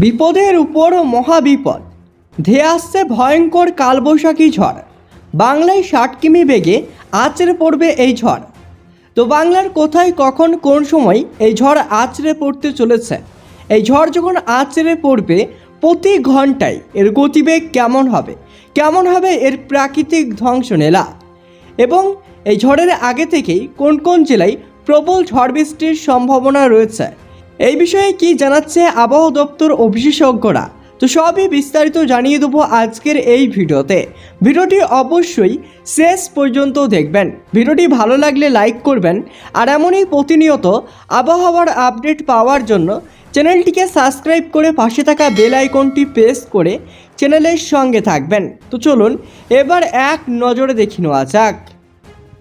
বিপদের উপর মহাবিপদ। ধেয়ে আসছে ভয়ঙ্কর কালবৈশাখী ঝড়। বাংলায় ষাট কিমি বেগে আছড়ে পড়বে এই ঝড়। তো বাংলার কোথায় কখন কোন সময় এই ঝড় আছড়ে পড়তে চলেছে? এই ঝড় যখন আছড়ে পড়বে প্রতি ঘন্টায় এর গতিবেগ কেমন হবে? কেমন হবে এর প্রাকৃতিক ধ্বংসলীলা? এবং এই ঝড়ের আগে থেকেই কোন কোন জেলায় প্রবল ঝড় বৃষ্টির সম্ভাবনা রয়েছে? এই বিষয়ে কি জানাচ্ছে আবহাওয়া দপ্তর ও বিশেষজ্ঞরা তো সবই বিস্তারিত জানিয়ে দেবো আজকের এই ভিডিওতে। ভিডিওটি অবশ্যই শেষ পর্যন্ত দেখবেন। ভিডিওটি ভালো লাগলে লাইক করবেন। আর এমনই প্রতিনিয়ত আবহাওয়ার আপডেট পাওয়ার জন্য চ্যানেলটিকে সাবস্ক্রাইব করে পাশে থাকা বেল আইকনটি প্রেস করে চ্যানেলের সঙ্গে থাকবেন। তো চলুন, এবার এক নজরে দেখে নেওয়া যাক।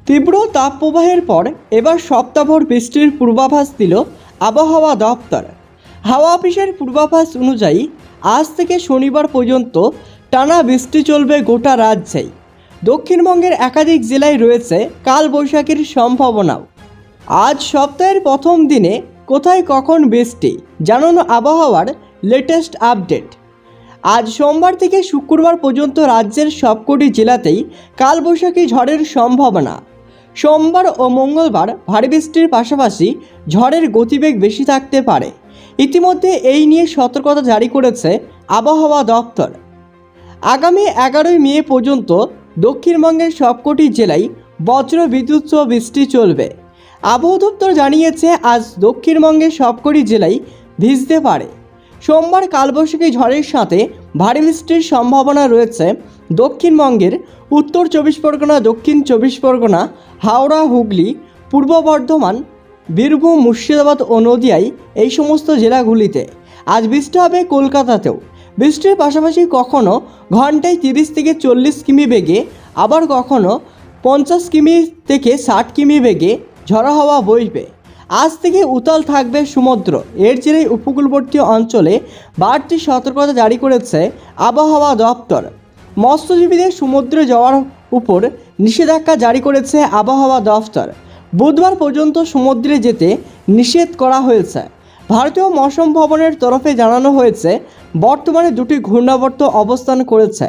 তীব্র তাপপ্রবাহের পর এবার সপ্তাহভর বৃষ্টির পূর্বাভাস দিল আবহাওয়া দপ্তর। হাওয়া অফিসের পূর্বাভাস অনুযায়ী আজ থেকে শনিবার পর্যন্ত টানা বৃষ্টি চলবে গোটা রাজ্যেই। দক্ষিণবঙ্গের একাধিক জেলায় রয়েছে কালবৈশাখীর সম্ভাবনাও। আজ সপ্তাহের প্রথম দিনে কোথায় কখন বৃষ্টি, জানানো আবহাওয়ার লেটেস্ট আপডেট আজ সোমবার থেকে শুক্রবার পর্যন্ত রাজ্যের সবকটি জেলাতেই কালবৈশাখী ঝড়ের সম্ভাবনা। সোমবার ও মঙ্গলবার ভারী বৃষ্টির পাশাপাশি ঝড়ের গতিবেগ বেশি থাকতে পারে। ইতিমধ্যে এই নিয়ে সতর্কতা জারি করেছে আবহাওয়া দপ্তর। আগামী এগারোই মে পর্যন্ত দক্ষিণবঙ্গের সবকটি জেলায় বজ্র বিদ্যুৎ সহ বৃষ্টি চলবে। আবহাওয়া দপ্তর জানিয়েছে, আজ দক্ষিণবঙ্গের সবকটি জেলায় ভিজতে পারে। সোমবার কালবৈশাখী ঝড়ের সাথে ভারী বৃষ্টির সম্ভাবনা রয়েছে দক্ষিণবঙ্গের উত্তর চব্বিশ পরগনা, দক্ষিণ চব্বিশ পরগনা, হাওড়া, হুগলি, পূর্ব বর্ধমান, বীরভূম, মুর্শিদাবাদ ও নদিয়ায় এই সমস্ত জেলাগুলিতে। আজ বৃষ্টি হবে কলকাতাতেও। বৃষ্টির পাশাপাশি কখনো ঘন্টায় তিরিশ থেকে চল্লিশ কিমি বেগে, আবার কখনও পঞ্চাশ কিমি থেকে ষাট কিমি বেগে ঝড়ো হাওয়া বইবে। আজ থেকে উতাল থাকবে সমুদ্র। এর জেরেই উপকূলবর্তী অঞ্চলে বাড়তি সতর্কতা জারি করেছে আবহাওয়া দপ্তর। মৎস্যজীবীদের সমুদ্রে যাওয়ার উপর নিষেধাজ্ঞা জারি করেছে আবহাওয়া দপ্তর। বুধবার পর্যন্ত সমুদ্রে যেতে নিষেধ করা হয়েছে। ভারতীয় মৌসুম ভবনের তরফে জানানো হয়েছে, বর্তমানে দুটি ঘূর্ণাবর্ত অবস্থান করেছে।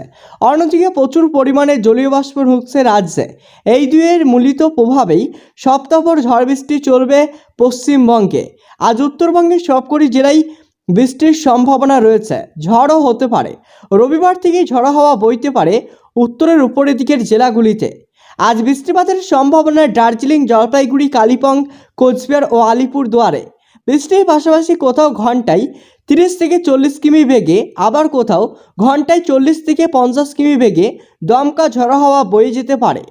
অন্যদিকে প্রচুর পরিমাণে জলীয় বাষ্প ঢুকছে রাজ্যে। এই দুয়ের মূলিত প্রভাবেই সপ্তাহভর ঝড় বৃষ্টি চলবে পশ্চিমবঙ্গে। আজ উত্তরবঙ্গের সবকটি জেলায় বৃষ্টির সম্ভাবনা রয়েছে। ঝড়ও হতে পারে। রবিবার থেকেই ঝড়ো হাওয়া বইতে পারে উত্তরের উপরের দিকের জেলাগুলিতে। আজ বৃষ্টিপাতের সম্ভাবনা দার্জিলিং, জলপাইগুড়ি, কালিম্পং, কোচবিহার ও আলিপুর দুয়ারে বৃষ্টির পাশাপাশি কোথাও ঘন্টায় তিরিশ থেকে চল্লিশ কিমি বেগে, আবার কোথাও ঘন্টায় চল্লিশ থেকে পঞ্চাশ কিমি বেগে দমকা ঝড়ো হাওয়া বয়ে যেতে পারে।